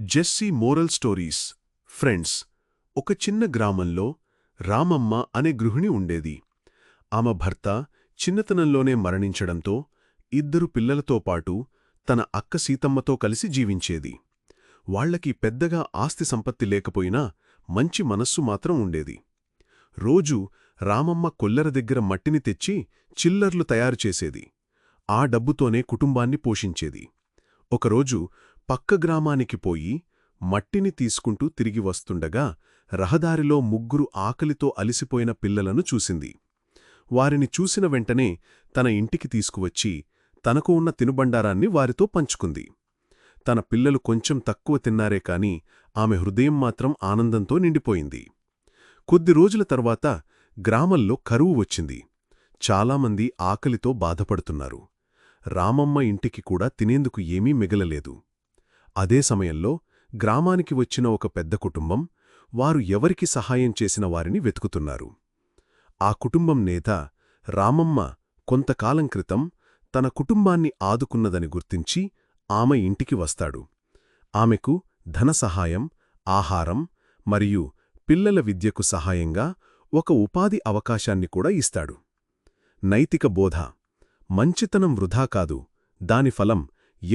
Jessie moral stories friends ఒక చిన్న గ్రామంలో రామమ్మ అనే గృహిణి ఉండేది. ఆమె భర్త చిన్నతనంలోనే మరణించడంతో ఇద్దరు పిల్లలతో పాటు తన అక్క సీతమ్మతో కలిసి జీవించేది. వాళ్ళకి పెద్దగా ఆస్తి సంపత్తి లేకపోయినా మంచి మనస్సు మాత్రం ఉండేది. రోజూ రామమ్మ కొల్లర దగ్గర మట్టిని తెచ్చి చిల్లర్లు తయారు చేసేది. ఆ డబ్బుతోనే కుటుంబాన్ని పోషించేది. ఒకరోజు పక్క గ్రామానికి పోయి మట్టిని తీసుకుంటూ తిరిగి వస్తుండగా రహదారిలో ముగ్గురు ఆకలితో అలిసిపోయిన పిల్లలను చూసింది. వారిని చూసిన వెంటనే తన ఇంటికి తీసుకువచ్చి తనకు ఉన్న తినుబండారాన్ని వారితో పంచుకుంది. తన పిల్లలు కొంచెం తక్కువ తిన్నారే కాని ఆమె హృదయం మాత్రం ఆనందంతో నిండిపోయింది. కొద్ది రోజుల తర్వాత గ్రామంలో కరువు వచ్చింది. చాలామంది ఆకలితో బాధపడుతున్నారు. రామమ్మ ఇంటికి కూడా తినేందుకు ఏమీ మిగలలేదు. అదే సమయంలో గ్రామానికి వచ్చిన ఒక పెద్ద కుటుంబం వారు ఎవరికి సహాయం చేసిన వారిని వెతుకుతున్నారు. ఆ కుటుంబం నేత రామమ్మ కొంతకాలం క్రితం తన కుటుంబాన్ని ఆదుకున్నదని గుర్తించి ఆమె ఇంటికి వస్తాడు. ఆమెకు ధన సహాయం ఆహారం మరియు పిల్లల విద్యకు సహాయంగా ఒక ఉపాధి అవకాశాన్ని కూడా ఇస్తాడు. నైతిక బోధ మంచితనం వృధా కాదు దాని ఫలం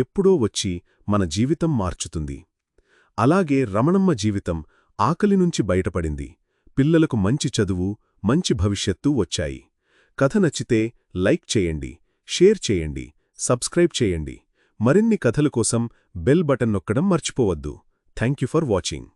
ఎప్పుడో వచ్చి మన జీవితం మార్చుతుంది. అలాగే రమణమ్మ జీవితం ఆకలి నుంచి బయటపడింది. పిల్లలకు మంచి చదువు మంచి భవిష్యత్తు వచ్చాయి. కథ నచ్చితే లైక్ చేయండి షేర్ చేయండి సబ్స్క్రైబ్ చేయండి. మరిన్ని కథల కోసం బెల్ బటన్ నొక్కడం మర్చిపోవద్దు. Thank for watching.